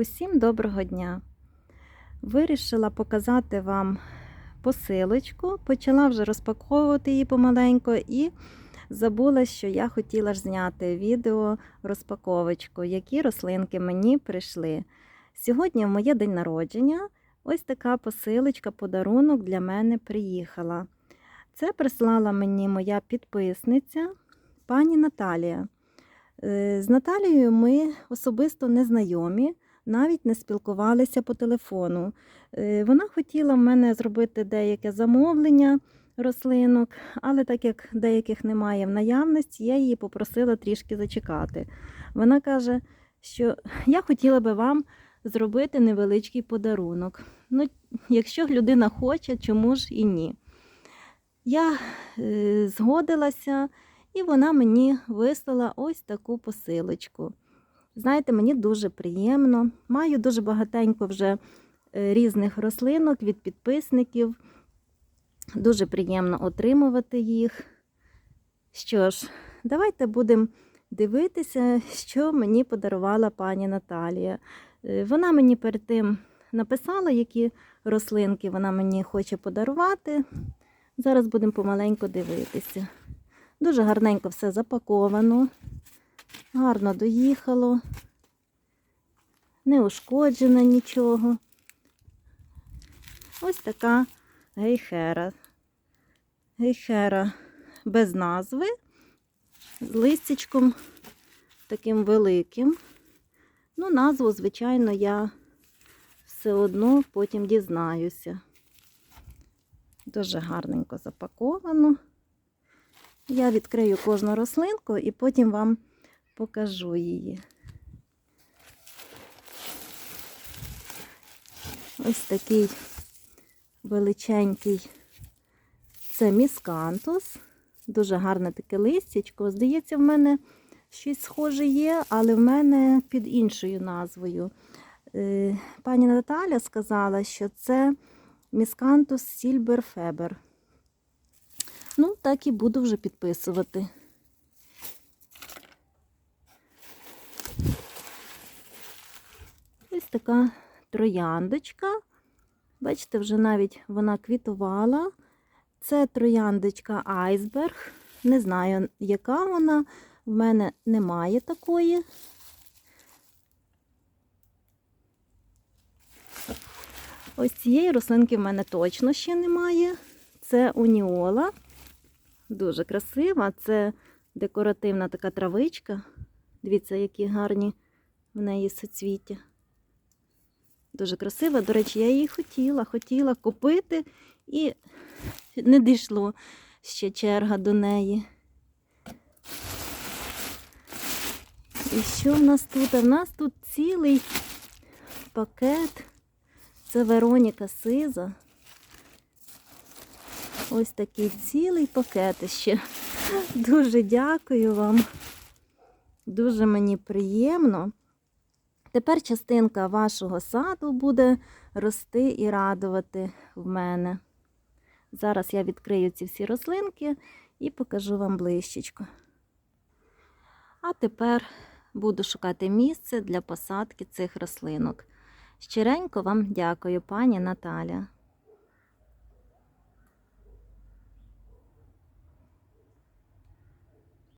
Усім доброго дня! Вирішила показати вам посилочку, почала вже розпаковувати її помаленько і забула, що я хотіла ж зняти відео розпаковочку, які рослинки мені прийшли. Сьогодні моє день народження. Ось така посилочка, подарунок для мене приїхала. Це прислала мені моя підписниця, пані Наталія. Е, З Наталією ми особисто не знайомі, навіть не спілкувалися по телефону. Е, Вона хотіла в мене зробити деяке замовлення рослинок, але так як деяких немає в наявності, я її попросила трішки зачекати. Вона каже, що я хотіла би вам зробити невеличкий подарунок. Ну, якщо людина хоче, чому ж і ні? Я е, згодилася. І вона мені вислала ось таку посилочку. Знаєте, мені дуже приємно. Маю дуже багатенько вже е, різних рослинок від підписників. Дуже приємно отримувати їх. Що ж, давайте будемо дивитися, що мені подарувала пані Наталія. Е, Вона мені перед тим написала, які рослинки вона мені хоче подарувати. Зараз будемо помаленьку дивитися. Дуже гарненько все запаковано, гарно доїхало, не ушкоджено нічого. Ось така гейхера. Гейхера без назви, з листячком таким великим. Ну, назву, звичайно, я все одно потім дізнаюся. Дуже гарненько запаковано. Я відкрию кожну рослинку і потім вам покажу її. Ось такий величенький це міскантус. Дуже гарне таке листячко. Здається, в мене щось схоже є, але в мене під іншою назвою. Е, Пані Наталя сказала, що це міскантус сільберфебер. Ну, так і буду вже підписувати. Ось така трояндочка. Бачите, вже навіть вона квітувала. Це трояндочка айсберг. Не знаю, яка вона. В мене немає такої. Ось цієї рослинки в мене точно ще немає. Це уніола. Дуже красива. Це декоративна така травичка. Дивіться, які гарні в неї соцвіття. Дуже красива. До речі, я її хотіла, хотіла купити і не дійшло ще черга до неї. І що в нас тут? А в нас тут цілий пакет. Це Вероніка Сиза. Ось такий цілий пакет ще. Дуже дякую вам. Дуже мені приємно. Тепер частинка вашого саду буде рости і радувати в мене. Зараз я відкрию ці всі рослинки і покажу вам ближчечко. А тепер буду шукати місце для посадки цих рослинок. Щиренько вам дякую, пані Наталя.